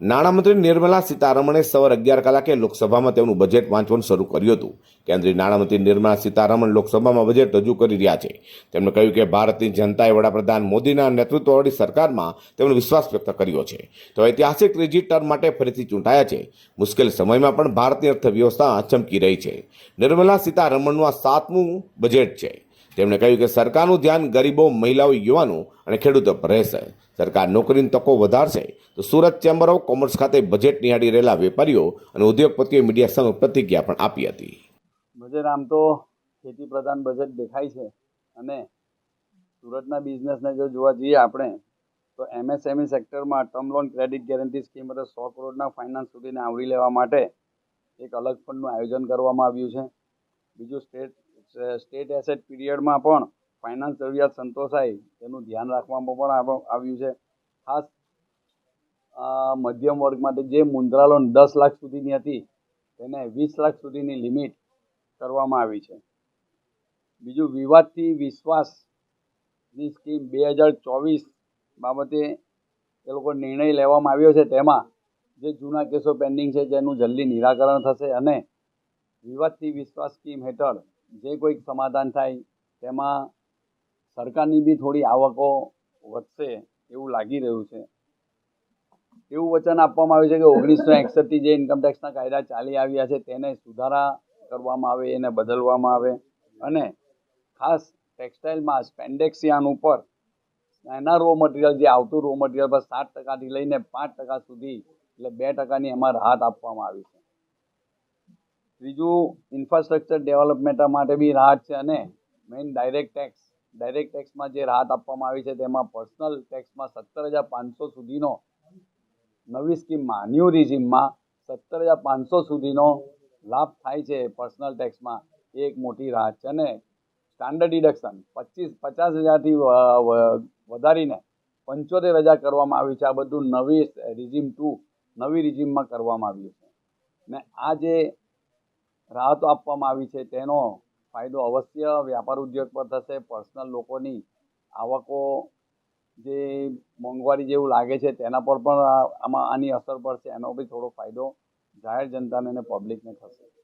નાણામંત્રી નિર્મલા સીતારમણે સવાર અગિયાર કલાકે લોકસભામાં તેમનું બજેટ વાંચવાનું શરૂ કર્યું હતું. કેન્દ્રીય નાણામંત્રી નિર્મલા સીતારમણ લોકસભામાં બજેટ રજૂ કરી રહ્યા છે. તેમણે કહ્યું કે ભારતની જનતાએ વડાપ્રધાન મોદીના નેતૃત્વવાળી સરકારમાં તેમનો વિશ્વાસ વ્યક્ત કર્યો છે. તો ઐતિહાસિક ત્રીજી ટર્મ માટે ફરીથી ચૂંટાયા છે. મુશ્કેલ સમયમાં પણ ભારતની અર્થવ્યવસ્થા ચમકી રહી છે. નિર્મલા સીતારમણનું આ સાતમું બજેટ છે. તેમણે કહ્યું કે સરકારનું ધ્યાન ગરીબો, મહિલાઓ, યુવાનો અને ખેડૂતો પર રહેશે. સરકાર નોકરીની તકો વધારશે તો સુરત ચેમ્બર ઓફ કોમર્સ ખાતે બજેટ નિહાળી રહેલા વેપારીઓ અને ઉદ્યોગપતિઓએ મીડિયા સામે પ્રતિક્રિયા પણ આપી હતી. બજેટ આમ તો ખેતી પ્રધાન બજેટ દેખાય છે અને સુરતના બિઝનેસને જો જોવા જઈએ આપણે, તો એમએસએમઈ સેક્ટરમાં term loan credit guarantee scheme એટલે સો કરોડના ફાઇનાન્સ સુધીને આવરી લેવા માટે એક અલગ ફંડનું આયોજન કરવામાં આવ્યું છે. બીજું સ્ટેટ સ્ટેટ એસેટ પીરિયડમાં પણ ફાઇનાન્સ જરૂરિયાત સંતોષાય તેનું ધ્યાન રાખવામાં પણ આવ્યું છે. ખાસ મધ્યમ વર્ગ માટે જે મુદ્રા લોન દસ લાખ સુધીની હતી, તેને વીસ લાખ સુધીની લિમિટ કરવામાં આવી છે. બીજું, વિવાદથી વિશ્વાસની સ્કીમ બે હજાર ચોવીસ બાબતે એ લોકો નિર્ણય લેવામાં આવ્યો છે. તેમાં જે જૂના કેસો પેન્ડિંગ છે જેનું જલ્દી નિરાકરણ થશે અને વિવાદથી વિશ્વાસ સ્કીમ હેઠળ જે કોઈક સમાધાન થાય, તેમાં સરકારની બી થોડી આવકો વધશે એવું લાગી રહ્યું છે. એવું વચન આપવામાં આવ્યું છે કે ઓગણીસો એકસઠથી જે ઇન્કમટેક્સના કાયદા ચાલી આવ્યા છે, તેને સુધારા કરવામાં આવે, એને બદલવામાં આવે. અને ખાસ ટેક્સટાઇલમાં સ્પેન્ડેક્સિયાન ઉપર એના રો મટીરિયલ જે આવતું રો મટીરિયલ પર સાત ટકાથી લઈને પાંચ ટકા સુધી, એટલે બે ટકાની એમાં રાહત આપવામાં આવી છે. ત્રીજું ઇન્ફ્રાસ્ટ્રક્ચર ડેવલપમેન્ટ માટે બી રાહત છે અને મેઇન ડાયરેક્ટ ટેક્સ ડાયરેક્ટ ટેક્સમાં જે રાહત આપવામાં આવી છે તેમાં પર્સનલ ટેક્સમાં સત્તર હજાર પાંચસો સુધીનો નવી સ્કીમમાં ન્યૂ રિઝિમમાં સત્તર હજાર પાંચસો સુધીનો લાભ થાય છે પર્સનલ ટેક્સમાં એ એક મોટી રાહત છે અને સ્ટાન્ડર્ડ ડિડક્શન પચીસ, પચાસ હજારથી વધારીને પંચોતેર હજાર કરવામાં આવ્યું છે. આ બધું નવી રિઝિમ ટુ નવી રિઝિમમાં કરવામાં આવ્યું છે. ને આ જે રાહતો આપવામાં આવી છે. તેનો ફાયદો અવશ્ય વ્યાપાર ઉદ્યોગ પર થશે. પર્સનલ લોકોની આવકો જે મોંઘવારી જેવું લાગે છે, તેના પર પણ આમાં આની અસર પડશે. એનો બી થોડો ફાયદો જાહેર જનતાને અને પબ્લિકને થશે.